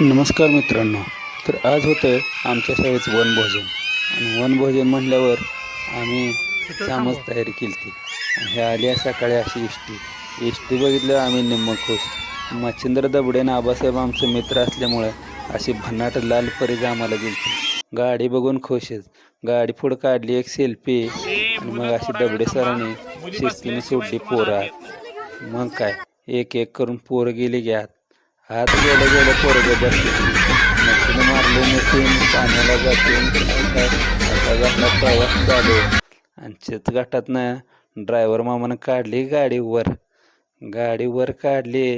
नमस्कार मित्रांनो. तर आज होतं आमच्या शाळेचं वनभोजन. आणि वनभोजन म्हटल्यावर आम्ही चामच तयारी केली ती आणि हे आली आहे सकाळी अशी इष्टी इष्टी बघितलं आम्ही निम्म खुश. मच्छिंद्र दबडे आणि आबासाहेब आमचे मित्र असल्यामुळं अशी भन्नाट लाल परीज आम्हाला दिली गाडी बघून खुशच गाडी पुढं काढली एक सेल्फी आणि मग अशी दबडे सरांनी शिस्तीने सोडली पोरात मग काय? एक एक करून पोरं गेली घ्यात. हात गेलं गेलं पोरगे बसली. मारले मिठीन पाण्याला जातील आता घातला प्रवास चालू आणि चित घाटातनं ड्रायव्हर मामानं काढली गाडी वर. गाडी वर काढली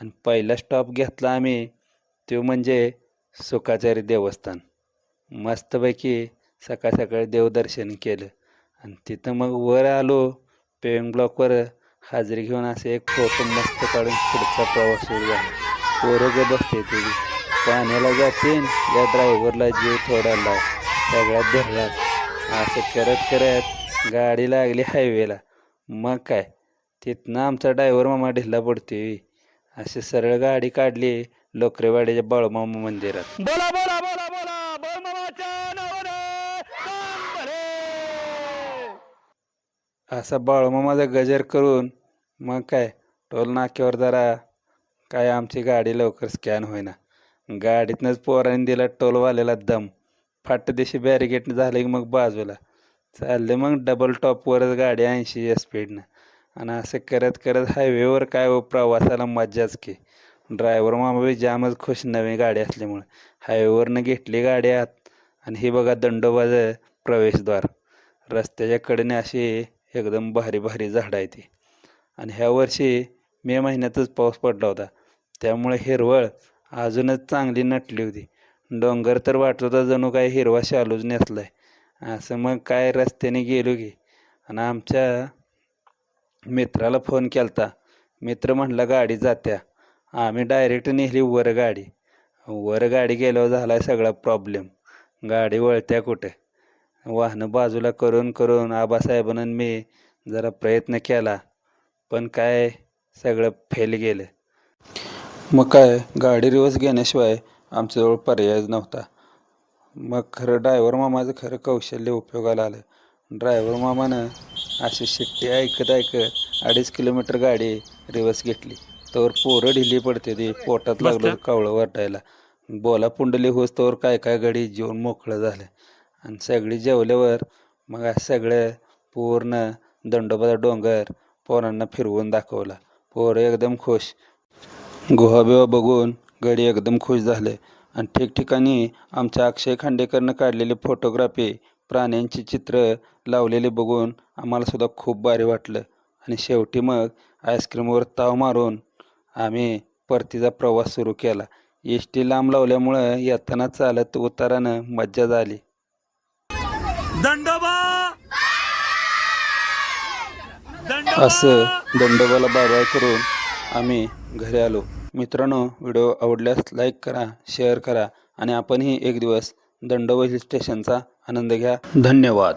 आणि पहिला स्टॉप घेतला आम्ही. तो म्हणजे सुखाचारी देवस्थान. मस्तपैकी सकाळ सकाळी देवदर्शन केलं. आणि तिथं मग वर आलो पेविंग ब्लॉकवर हाजरी घेऊन असे एक फोटो मस्त काढून पुढचा प्रवास सुरू झाला. पोरं ग बसते तुझी पाण्याला जातीन या ड्रायव्हरला जीव थोडा लाव सगळ्यात धरलाच असं करत करत गाडी लागली हायवेला मग काय? तिथनं आमचा ड्रायव्हर मामा ढिल्ला पडतोय. अशी सरळ गाडी काढली लोकरेवाडीच्या बाळूमामा मंदिरात. बोला बोला बोला बोला. असा बाळूमामाचा गजर करून मग काय? टोल नाक्यावर जरा काय आमची गाडी लवकर स्कॅन होईना. गाडीतनंच पोरांनी दिला टोलवाल्याला दम. फाट दिशी बॅरिगेट झालं की मग बाजूला. चालले मग डबल टॉपवरच गाडी ऐंशी स्पीडनं आणि असं करत करत हायवेवर काय हो, प्रवासाला मज्जाच की. ड्रायव्हर मामा बी जामच खुश नवी गाडी असल्यामुळे. हायवेवरनं घेतली गाडी आत. आणि ही बघा दंडोबाज प्रवेशद्वार. रस्त्याच्या कडेने अशी एकदम भारी भारी झाडं आहे ती आणि ह्या वर्षी मे महिन्यातच पाऊस पडला होता. त्यामुळे हिरवळ अजूनच चांगली नटली होती. डोंगर तर वाटत होता जणू काय हिरवा शालूच नेसला आहे असं मग काय रस्त्याने गेलो की. आणि आमच्या मित्राला फोन केलता. मित्र म्हटला गाडी जात्या. आम्ही डायरेक्ट नेली वर गाडी. वर गाडी गेल्यावर झाला आहे सगळा प्रॉब्लेम. गाडी वळत्या कुठे? वाहनं बाजूला करून करून आबासाहेबांना मी जरा प्रयत्न केला. पण काय सगळं फेल गेलं. मग काय गाडी रिवर्स घेण्याशिवाय आमच्याजवळ पर्यायच नव्हता. मग खरं ड्रायव्हर मामाचं खरं कौशल्य उपयोगाला आलं. ड्रायव्हर मामानं अशी शिट्टी ऐकत ऐकत अडीच किलोमीटर गाडी रिवर्स घेतली. तर पोरं ढिली पडते ती पोटात लागलं कावळं वाटायला. बोला पुंडली होस तोवर काय काय गाडी जेवण मोकळं झालं. आणि सगळी जेवल्यावर मग सगळं पूर्ण दंडोबाचा डोंगर पोरांना फिरवून दाखवला. पोरं एकदम खुश. गुहाबिवा बघून गडी एकदम खुश झाले आणि ठिकठिकाणी आमच्या अक्षय खांडेकरनं काढलेली फोटोग्राफी प्राण्यांची चित्र लावलेली बघून आम्हाला सुद्धा खूप भारी वाटलं. आणि शेवटी मग आईस्क्रीमवर ताव मारून आम्ही परतीचा प्रवास सुरू केला. एस टी लांब लावल्यामुळं येताना चालत उतारानं मज्जा झाली. असं दंडोबाला बाबाय करून आम्ही घरी आलो. मित्रांनो व्हिडिओ आवडल्यास लाईक करा शेअर करा आणि आपणही एक दिवस दंडोबा हिल स्टेशनचा आनंद घ्या. धन्यवाद.